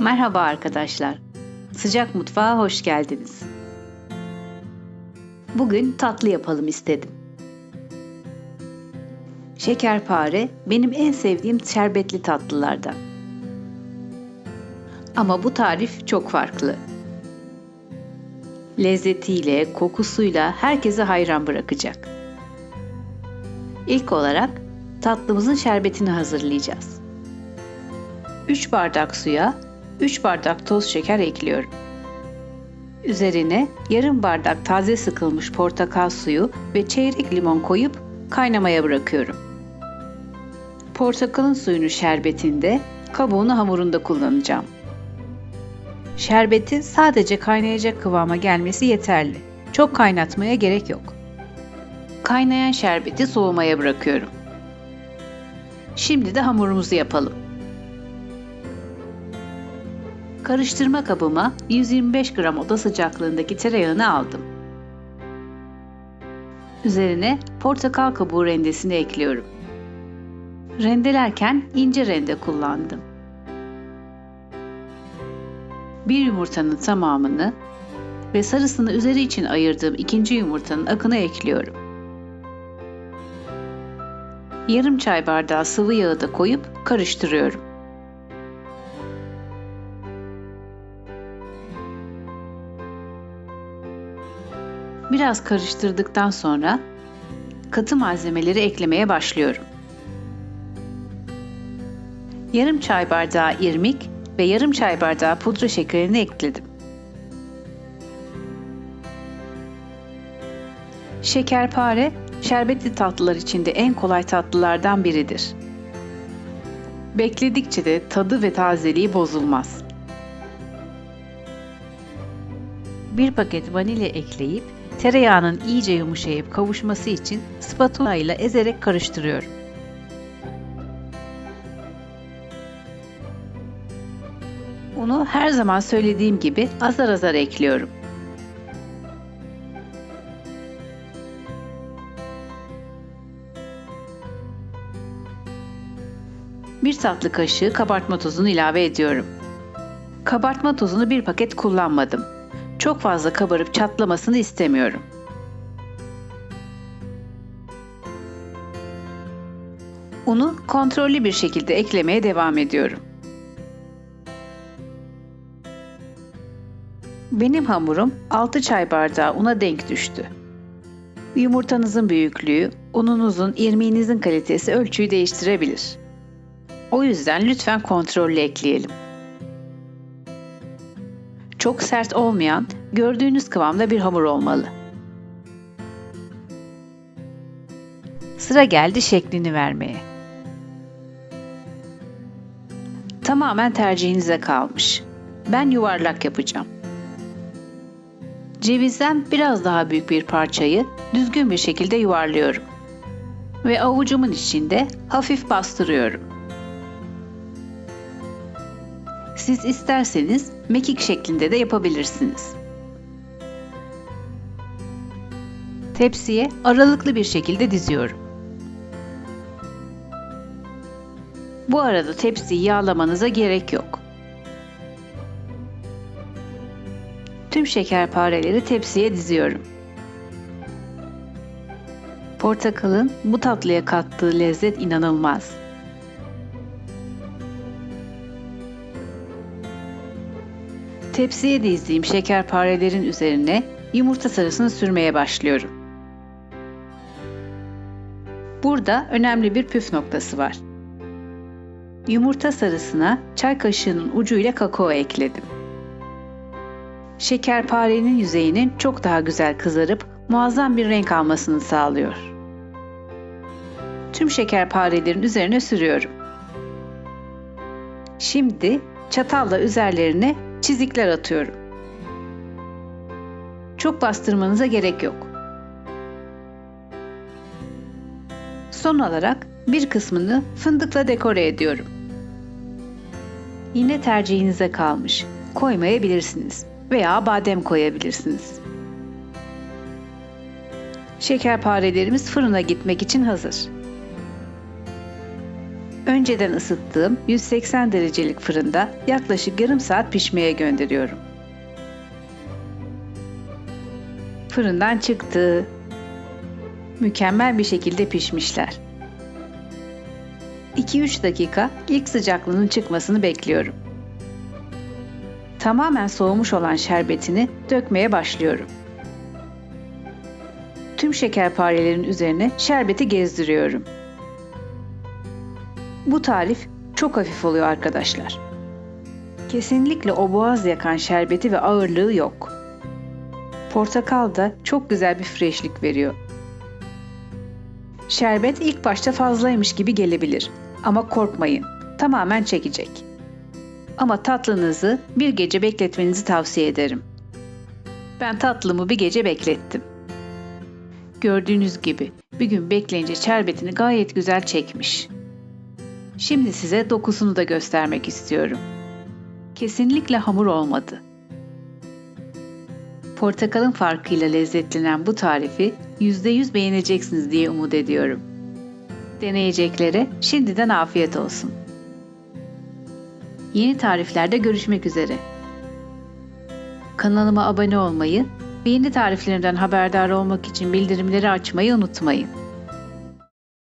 Merhaba arkadaşlar. Sıcak mutfağa hoş geldiniz. Bugün tatlı yapalım istedim. Şekerpare benim en sevdiğim şerbetli tatlılardan. Ama bu tarif çok farklı. Lezzetiyle, kokusuyla herkese hayran bırakacak. İlk olarak tatlımızın şerbetini hazırlayacağız. 3 bardak suya 3 bardak toz şeker ekliyorum. Üzerine yarım bardak taze sıkılmış portakal suyu ve çeyrek limon koyup kaynamaya bırakıyorum. Portakalın suyunu şerbetinde, kabuğunu hamurunda kullanacağım. Şerbeti sadece kaynayacak kıvama gelmesi yeterli. Çok kaynatmaya gerek yok. Kaynayan şerbeti soğumaya bırakıyorum. Şimdi de hamurumuzu yapalım. Karıştırma kabıma 125 gram oda sıcaklığındaki tereyağını aldım. Üzerine portakal kabuğu rendesini ekliyorum. Rendelerken ince rende kullandım. Bir yumurtanın tamamını ve sarısını üzeri için ayırdığım ikinci yumurtanın akını ekliyorum. Yarım çay bardağı sıvı yağı da koyup karıştırıyorum. Biraz karıştırdıktan sonra katı malzemeleri eklemeye başlıyorum. Yarım çay bardağı irmik ve yarım çay bardağı pudra şekerini ekledim. Şekerpare, şerbetli tatlılar içinde en kolay tatlılardan biridir. Bekledikçe de tadı ve tazeliği bozulmaz. Bir paket vanilya ekleyip tereyağının iyice yumuşayıp kavuşması için spatula ile ezerek karıştırıyorum. Unu her zaman söylediğim gibi azar azar ekliyorum. Bir tatlı kaşığı kabartma tozunu ilave ediyorum. Kabartma tozunu bir paket kullanmadım. Çok fazla kabarıp çatlamasını istemiyorum. Unu kontrollü bir şekilde eklemeye devam ediyorum. Benim hamurum 6 çay bardağı una denk düştü. Yumurtanızın büyüklüğü, ununuzun, irmiğinizin kalitesi ölçüyü değiştirebilir. O yüzden lütfen kontrollü ekleyelim. Çok sert olmayan, gördüğünüz kıvamda bir hamur olmalı. Sıra geldi şeklini vermeye. Tamamen tercihinize kalmış. Ben yuvarlak yapacağım. Cevizden biraz daha büyük bir parçayı düzgün bir şekilde yuvarlıyorum. Ve avucumun içinde hafif bastırıyorum. Siz isterseniz mekik şeklinde de yapabilirsiniz. Tepsiye aralıklı bir şekilde diziyorum. Bu arada tepsiyi yağlamanıza gerek yok. Tüm şekerpareleri tepsiye diziyorum. Portakalın bu tatlıya kattığı lezzet inanılmaz. Tepsiye dizdiğim şekerparelerin üzerine yumurta sarısını sürmeye başlıyorum. Burada önemli bir püf noktası var. Yumurta sarısına çay kaşığının ucuyla kakao ekledim. Şekerparenin yüzeyinin çok daha güzel kızarıp muazzam bir renk almasını sağlıyor. Tüm şekerparelerin üzerine sürüyorum. Şimdi çatalla üzerlerine çizikler atıyorum. Çok bastırmanıza gerek yok. Son olarak bir kısmını fındıkla dekore ediyorum. Yine tercihinize kalmış. Koymayabilirsiniz veya badem koyabilirsiniz. Şekerparelerimiz fırına gitmek için hazır. Önceden ısıttığım 180 derecelik fırında yaklaşık yarım saat pişmeye gönderiyorum. Fırından çıktı. Mükemmel bir şekilde pişmişler. 2-3 dakika ilk sıcaklığının çıkmasını bekliyorum. Tamamen soğumuş olan şerbetini dökmeye başlıyorum. Tüm şekerparelerin üzerine şerbeti gezdiriyorum. Bu tarif çok hafif oluyor arkadaşlar. Kesinlikle o boğaz yakan şerbeti ve ağırlığı yok. Portakal da çok güzel bir freshlik veriyor. Şerbet ilk başta fazlaymış gibi gelebilir ama korkmayın. Tamamen çekecek. Ama tatlınızı bir gece bekletmenizi tavsiye ederim. Ben tatlımı bir gece beklettim. Gördüğünüz gibi bir gün bekleyince şerbetini gayet güzel çekmiş. Şimdi size dokusunu da göstermek istiyorum. Kesinlikle hamur olmadı. Portakalın farkıyla lezzetlenen bu tarifi %100 beğeneceksiniz diye umut ediyorum. Deneyeceklere şimdiden afiyet olsun. Yeni tariflerde görüşmek üzere. Kanalıma abone olmayı ve yeni tariflerimden haberdar olmak için bildirimleri açmayı unutmayın.